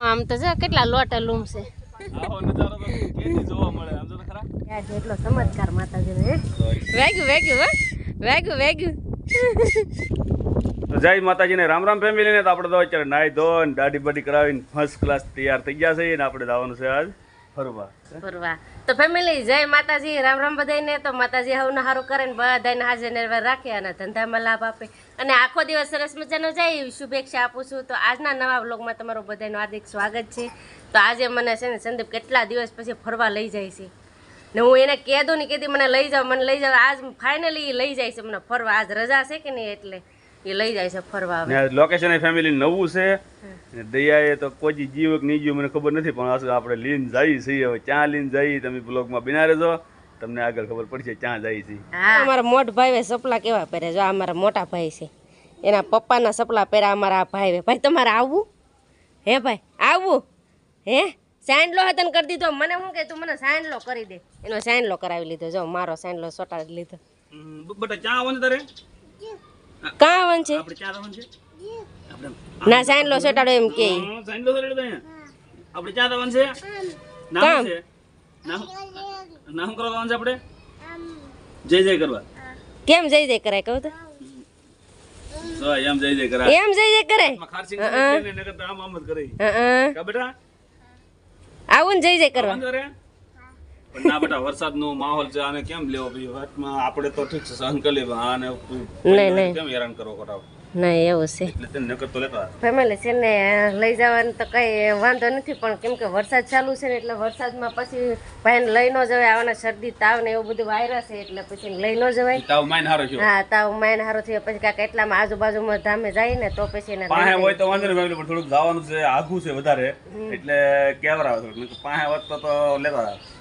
આમ તો જો કેટલા લોટા લૂમ છે. આવો તો જોવા મળે. આમ જો તો ખરા. ચમત્કાર માતાજીનો વેગ્યું વેગ્યું હો. વેગ્યું વેગ્યું. તો જય માતાજીને રામ રામ ફેમિલીને તો આપણે તો અત્યારે નાઈ ધોન દાઢી બાડી કરાવીને ફર્સ્ટ ક્લાસ તૈયાર થઈ ગયા છે ને આપણે જવાનું છે આજ ફરવા. તો ફેમિલી જય માતાજી, રામ રામ બધાને તો માતાજી હવને સારું કરે ને બધાને હાજર નિર્ભર રાખે અને ધંધામાં લાભ આપે. અને આખો દિવસ સરસ મજાનો જાય શુભેચ્છા આપું છું. તો આજના નવા વ્લોગમાં તમારું બધાનું હાર્દિક સ્વાગત છે. તો આજે મને છે ને સંદીપ કેટલા દિવસ પછી ફરવા લઈ જાય છે. ને હું એને કહેતો ને કીધી મને લઈ જાઓ, મને લઈ જાઓ. આજ ફાઇનલી લઈ જાય છે, મને ફરવા. આજ રજા છે કે નહીં એટલે? એ લઈ જાય છે ફરવા આવે લોકેશન એ ફેમિલી નવું છે. ને દયાએ તો કોઈ જીવ કે નહીં જીવ મને ખબર નથી પણ આ આપણે લીન જઈએ છીએ હવે ક્યાં લીન જઈએ તમે બ્લોગમાં બિના રહેજો તમને આગળ ખબર પડશે ક્યાં જાય છે. અમારા મોટ ભાઈ સપલા કેવા પહેરે જો અમારા મોટા ભાઈ છે. એના પપ્પાના સપલા પહેરા અમારા ભાઈ ભાઈ તમારે આવવું? હે ભાઈ આવવું? હે? સાંડલો હતન કરી દીધો. મને શું કે તું મને સાંડલો કરી દે. એનો સાંડલો કરાવી લીધો. જો મારો સાંડલો સોટાડી લીધો. બટા ક્યાં આવવાનું તારે કાં આવન છે? આપણે ક્યાં આવન છે? ના લો સેટાડો એમ કે. સાઈન લો સેટાડો આપણે ક્યાં આવન છે? નામ છે? નામ નામ કરવાનું છે આપણે? જય જય કરવા. કેમ જઈ જય કરાય કહું તો? એમ જય જય કરાય. એમ જઈ જય કરાય? ખારસી કરીને નકર તો આમ આમ જ કરે. હા બેટા? આવું જય જઈ કરવા. પણ ના બેટા વરસાદનો માહોલ છે આને કેમ લેવો ભાઈ? વાતમાં આપણે તો ઠીક છે સહન કરી લેવા આને નહીં, નહીં. કેમ હેરાન કરો કરાવ નહીં એવું છે. એટલે તેને નકર તો લેતા ફેમિલી છે ને લઈ જવાનું તો કઈ વાંધો નથી પણ કેમ કે વરસાદ ચાલુ છે ને એટલે વરસાદમાં પછી ભાઈને લઈ ન જવાય આવાના શરદી તાવ ને એવું બધું વાયરસ છે એટલે પછી લઈ ન જવાય. તાવ માઈન હારો છો હા તાવ માઇન હારો થયો પછી કાંઈક એટલામાં આજુબાજુમાં ધામે જાય ને તો પછી એને પાસે હોય તો વાંધો નહીં પણ થોડુંક જવાનું છે આઘું છે વધારે એટલે થોડુંક પાસે હોત તો તો લેતા આવે.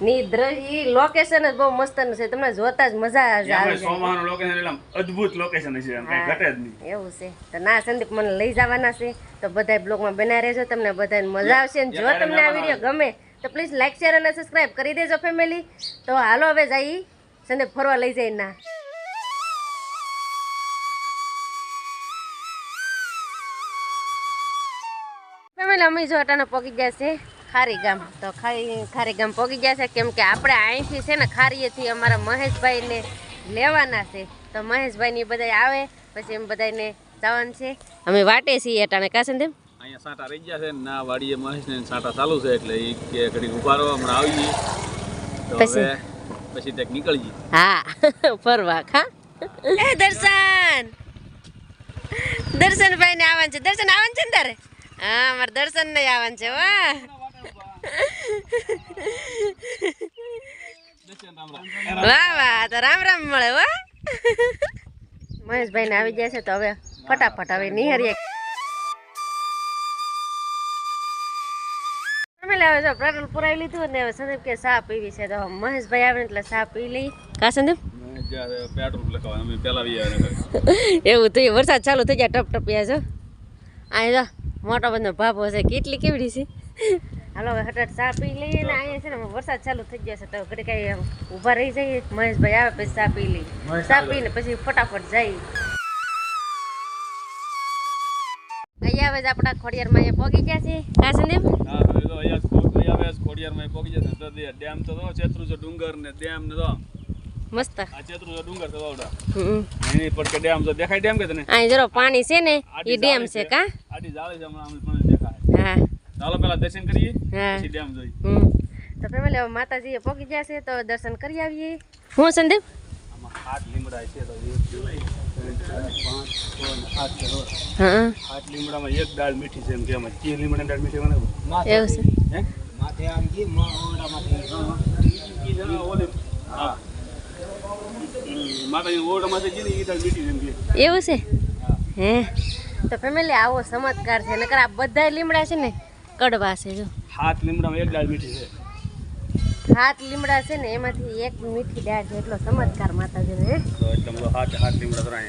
ની દ્રશ્ય લોકેશન જ બહુ મસ્ત છે. તમને જોતા જ મજા આવે એમાંય સોમાનું લોકેશન એટલે અદ્ભુત લોકેશન છે એમ કઈ ઘટે જ નહીં. એવું છે. તો ના સંદીપ મને લઈ જવાના છે. તો બધા બ્લોગમાં બના રહેજો તમને બધાને મજા આવશે અને જો તમને આ વીડિયો ગમે તો પ્લીઝ લાઈક શેર અને સબસ્ક્રાઇબ કરી દેજો ફેમિલી તો હાલો હવે જઈ સંદીપ ફરવા લઈ જાય ના. ફેમિલી અમે જો અટાણે પગી ગયા છે. ખારી ગામ. તો ખારી ખારી ગામ પગી ગયા છે. કેમ કે આપણે અહીંથી છે ને ખારીએથી અમારા મહેશભાઈને લેવાના છે. તો મહેશભાઈની બધા આવે પછી એમ બધાને જવાનું છે. અમે વાટે છીએ અટાણે કાશે તેમ અહીંયા સાંટા રહી ગયા છે ના વાડીએ મહેશ ને સાંટા ચાલુ છે એટલે એ કે ઘડીક ઊભા રહો હમણાં આવીએ. પછી? પછી ત્યાં નીકળી હા ફરવા ખા એ દર્શન! દર્શનભાઈ ને આવવાનું છે. દર્શન આવવાનું છે ને તારે? હા મારે દર્શન ને આવવાનું છે વાહ વાહ વાહ તો રામ રામ મળે વાહ મહેશભાઈ ને આવી ગયા છે તો હવે ફટાફટ હવે નિહારીએ. હવે જો પેટ્રોલ પુરાવી લીધું ને હવે સંદીપ કે ચા પીવી છે. તો મહેશભાઈ આવે એટલે ચા પી લઈ. કા સંદીપ? એવું થયું વરસાદ ચાલુ થઈ જાય ટપ ટપિયા જો અહીં જો. મોટો બધો ભાભો છે કેટલી કેવડી છે? હાલો હવે હટાટ ચા પી લઈએ ને અહીંયા છે ને વરસાદ ચાલુ થઈ જશે તો ઘડી કઈ ઊભા રહી જઈએ. મહેશભાઈ આવે પછી ચા પી લઈએ. ચા પીને પછી ફટાફટ જઈએ. અહીંયા હવે આપણા ખોડિયારમાં અહીંયા પહોંચી ગયા છે. સંદીપ હા જ ખોડિયારમાં પહોંચી જશે. તો ડેમ તો ચેત્રુજો ડુંગર ને ડેમ ને તો મસ્ત. આ ચેત્રુજો ડુંગર તો આવડા હમ. એની પર કે ડેમ તો દેખાય ડેમ કે તને? અહીં જરો પાણી છે ને એ ડેમ છે. કા? આડી જાળી છે હમણાં પણ દેખાય. હા. ચાલો પેલા દર્શન કરીએ પછી ડેમ જોઈ હમ. તો ફેમિલી હવે માતાજીએ પહોંચી ગયા છે તો દર્શન કરી આવીએ. હું સંદીપ? આમાં આઠ લીમડા છે તો એક છ આઠ લીમડામાં એક દાળ મીઠી છે એમ કે એમાં ચી લીમડા દાળ મીઠી બનાવું. એવું છે? હે? હા, ઓલી હા. માતાજી ઓરડામાંથી એ દાળ મીઠી છે એમ કે. એવું છે? હે? તો ફેમિલી આવો ચમત્કાર છે. નકર આ બધા લીમડા છે ને કડવા છે જો. હાથ લીમડા એક ડાળ મીઠી છે. હાથ લીમડા છે ને એમાંથી એક મીઠી દાળ છે. એટલો ચમત્કાર માતાજીનો હે. તો એટલે બધો હાથ હાથ લીમડા ત્રણ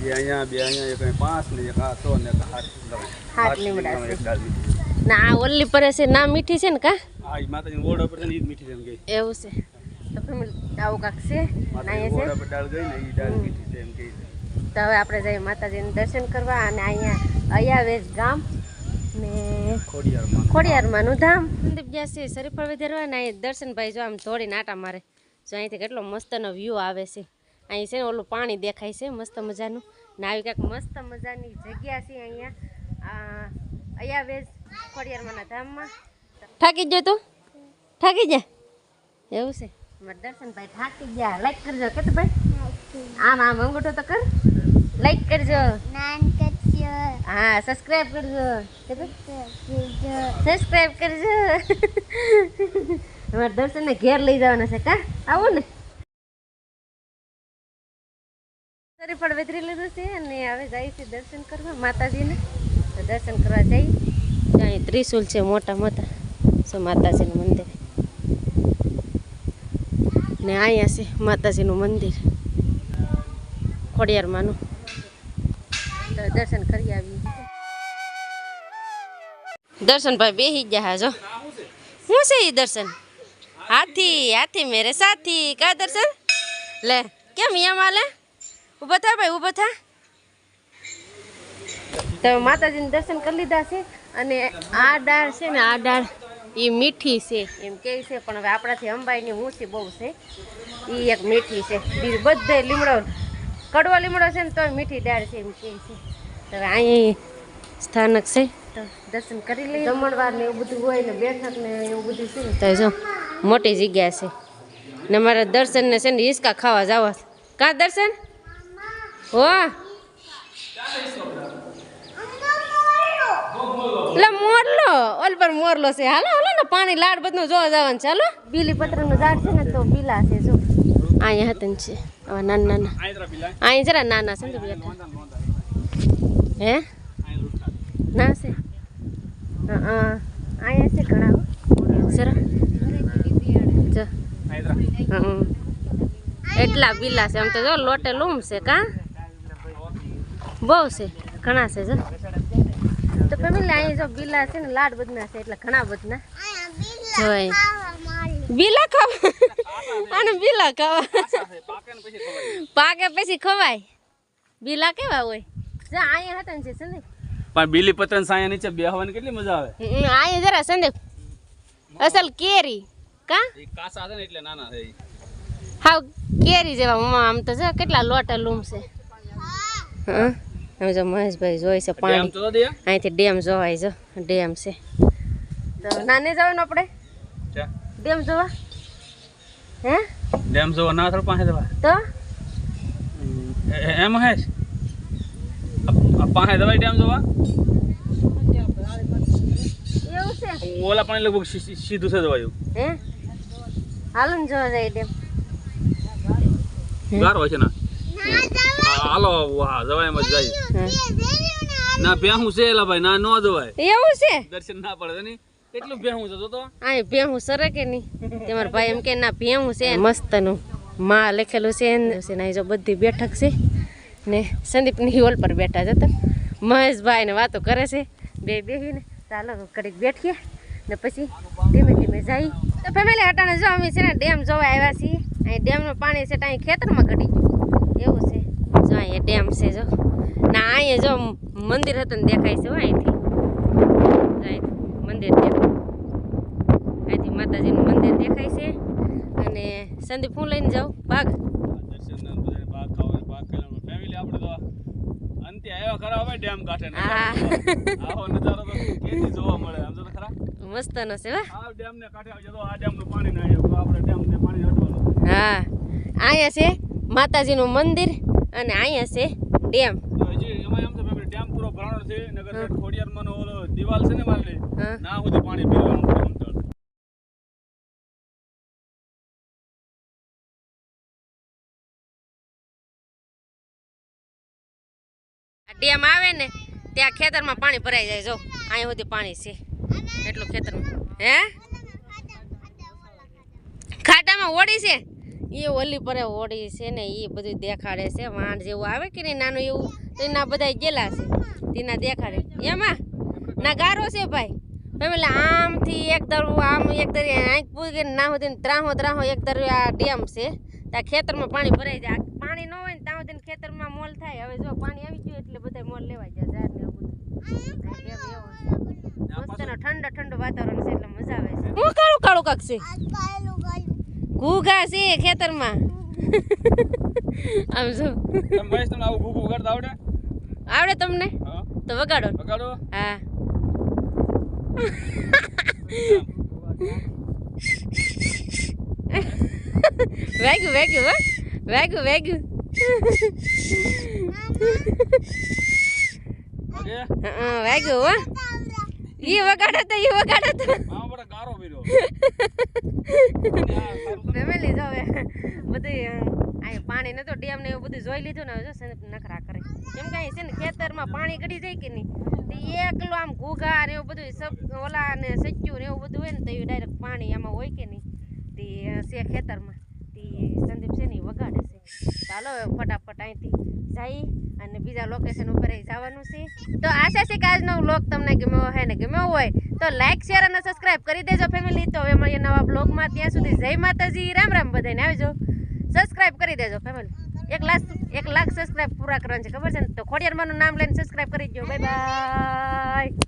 બે અહીંયા બે અહીંયા એક પાંચ ને એક આ ને એક હાથ લીમડા. હાથ લીમડા એક ડાળ મીઠી ના ઓલી પરે છે ના મીઠી છે ને કા? હા ઈ માતાજી ઓડ પર છે ને ઈ મીઠી છે એમ કે એવું છે. તો ફેમિલી આવું કાંક છે? ના એ છે? ઓડ પર ડાળ ગઈ ને ઈ ડાળ મીઠી છે એમ કે છે તો હવે આપણે જઈએ માતાજીનું દર્શન કરવા અને અહીંયા અયાવેશ ગામ ને ખોડિયારમાંનું ધામ. સંદીપ ગયા છે શરીફળ વધારવા ને અહીં દર્શનભાઈ જો આમ ધોળીને આટા મારે. જો અહીંથી કેટલો મસ્તનો વ્યૂ આવે છે. અહીં છે ને ઓલું પાણી દેખાય છે મસ્ત મજાનું. ને આવી ક્યાંક મસ્ત મજાની જગ્યા છે અહીંયા. આ અયાવેજ ખોડિયારમાંના ધામમાં. થાકી ગયો તું? થાકી જા એવું છે. મારા દર્શનભાઈ થાકી ગયા. લાઈક કરજો કે ભાઈ આમ આમ અંગૂઠો તો કર. લાઈક કરજો. નાન કરજો હા સબસ્ક્રાઇબ કરજો. સબસ્ક્રાઇબ કરજો. અમારા દર્શનને ઘેર લઈ જવાના છે કા? આવું ને. સરી પણ વેતરી લીધું છે અને હવે જાય છે દર્શન કરવા માતાજીને. તો દર્શન કરવા જઈ. ત્યાં અહીં ત્રિશુલ છે મોટા મોટા. સો માતાજીનું મંદિર? ને અહીંયા છે માતાજીનું મંદિર. ખોડિયારમાંનું. દર્શન કરી આવી દર્શનભાઈ બેહી ગયા જો. શું છે એ દર્શન? હાથી હાથી મેરે સાથી, કા દર્શન? લે, કેમ અહીંયા માલે? ઊભા થા ભાઈ ઊભા થા. તો માતાજીને દર્શન કરી લીધા છે અને આ ડાળ છે ને, આ ડાળ એ મીઠી છે, એમ કહે છે. પણ હવે આપણાથી અંબાઈની ઊંચી બહુ છે. એ એક મીઠી છે. બીજું લીમડો કડવો લીમડો છે ને તો મીઠી ડાળ છે એમ કહે છે. તો અહીં સ્થાનક છે. તો દર્શન કરી લઈએ. જમણવાર ને એવું બધું હોય ને બેઠક ને એવું બધું છે ને. તો જો મોટી જગ્યા છે. ને મારા દર્શન ને છે ને હિસકા ખાવા જવા. કા દર્શન? હો. મોરલો. ઓલ પર મોરલો છે. હાલો હાલો ને પાણી લાડ બધું જોવા જવાનું છે. બીલી બીલી પત્રનું ઝાડ છે ને તો બીલા છે જો. અહીંયા હતા છે. હવે નાના નાના અહીં જરા નાના ને હે ના છે હા અહીંયા છે ઘણા જરા. એટલા બિલા છે આમ તો જો લોટે લૂમ છે કા બહુ છે ઘણા છે જો તો ફેમિલી અહીં જો બીલા છે ને લાડ બધના છે એટલે ઘણા બધના જોઈ બીલા ખાવા અને બીલા ખાવા પાકે પછી ખવાય. બીલા કેવા હોય? જા અહીંયા હતા ને છે સંદીપ. પણ બીલી પતન સાયા નીચે બેહવાની કેટલી મજા આવે? અહીંયા જરા સંદે અસલ કેરી. કા? એ કાસા છે ને એટલે નાના છે હાવ કેરી જેવા મમ્મા આમ તો જો કેટલા લોટા લૂમ છે. હા? હવે જો મહેશભાઈ જોઈ છે પાણી. તો અહીંથી ડેમ જોવાય જો ડેમ છે. તો નાને જવાનું આપણે? ડેમ જોવા? હે? ડેમ જોવા ના થોડ પાસે દવા તો? એમ હે? પાસે દવાઈ ડેમ જોવા? એવું છે? ઓલા પાણી લગભગ સીધું છે દવાયું હે? હાલો ને જોવા જાય ડેમ. ગારો છે ના? હાલો વાહ જવાય એમ જ જાય. ના બે હું છે એલા ભાઈ ના નો જવાય. એવું છે? દર્શન ના પડે ને કેટલું ભેહું છે તો આ ભેહું સરે કે નહીં. તમારા ભાઈ એમ કે ના, ભેહું છે મસ્તનું. માં લખેલું છે ને, જો બધી બેઠક છે ને, સંદીપની હોલ પર બેઠા છે તો ને વાતો કરે છે, બે બેહીને. ચાલો કડીક બેઠીએ ને પછી ધીમે ધીમે જઈ તો ફેમિલી હટાણે જો અમે છે ને ડેમ જોવા આવ્યા છીએ. અહીં ડેમનું પાણી છે તો અહીં ખેતરમાં ઘટી એવું છે. જો અહીંયા ડેમ છે, જો. ના, અહીંયા જો મંદિર હતું ને દેખાય છે અહીંથી. મંદિર દેખાય. માતાજીનું મંદિર દેખાય છે. અને સંદીપ હું લઈને જાઉં. ભાગ. દર્શન ને છે આ ડેમ ને કાંઠે આવજો તો આ ડેમનું પાણી ના આપણે ડેમ ને પાણી હા. અહીંયા છે માતાજીનું મંદિર અને અહીંયા છે ડેમ. તો હજી એમ છે ડેમ પૂરો ભરાણો છે. નગર ખોડિયારમાં ઓલો દિવાલ છે ને મારી. ના સુધી પાણી પીવાનું ડેમ આવે ને, ત્યાં ખેતરમાં પાણી ભરાઈ જાય, જો. અહીંયા સુધી પાણી છે. એટલું ખેતરમાં. હે? ખાટામાં ઓડી છે? એ ઓલી પર ઓડી છે ને એ બધું દેખાડે છે. વાણ જેવું આવે કે નહીં, નાનું એવું? તો એના બધા ગેલા છે. તેના દેખાડે. એમાં? ના, ગારો છે ભાઈ. ફેમિલી આમથી એક દરું આમ એક દરી આંખ પૂરી ના સુધી ત્રાહો ત્રાહો એક દરી આ ડેમ છે. ત્યાં ખેતરમાં પાણી ભરાઈ જાય. પાણી ન હોય ને ખેતર ખેતરમાં મોલ થાય. હવે જો પાણી આવી ગયું એટલે બધા મોલ લેવા ગયા ઝાડ ને એવું બધું. ઠંડો ઠંડો વાતાવરણ છે એટલે મજા આવે છે. હું કાળું કાળું કાક છે? ઘૂઘા છે ખેતરમાં. આમ જો. આવડે? આવડે તમને? તો વગાડો. વગાડો? હા. વેગ્યું વેગ્યું હો. વેગ્યું વાગ્યું. વાગ્યું હો. ઈ વગાડો તો ઈ વગાડો તો. ફેમિલી જો હવે બધું પાણી નતો ડેમ ને એવું બધું જોઈ લીધું ને જો નખરા કરે. એમ કાંઈ છે ને ખેતરમાં પાણી ગળી જાય કે નહીં? એકલું આમ ઘૂઘા ને એવું બધું સબ ઓલા ને સચ્યું ને એવું બધું હોય ને તો ડાયરેક્ટ પાણી એમાં હોય કે નહીં? તે છે ખેતરમાં. સંદીપ છે ને વગાડે છે. ચાલો ફટાફટ અહીંથી જઈ અને બીજા લોકેશન ઉપર જવાનું છે. તો આશા છે કે આજનો વ્લોગ તમને ગમ્યો હોય ને ગમ્યો હોય, તો લાઈક શેર અને સબસ્ક્રાઇબ કરી દેજો ફેમિલી તો હવે મળીએ નવા બ્લોગમાં ત્યાં સુધી જય માતાજી. રામ રામ બધાને. આવજો. સબસ્ક્રાઈબ કરી દેજો ફેમિલી એક લાખ એક લાખ સબસ્ક્રાઇબ પૂરા કરવાનું છે. ખબર છે ને? તો ખોડિયારમાંનું નામ લઈને સબસ્ક્રાઈબ કરી દો બાય બાય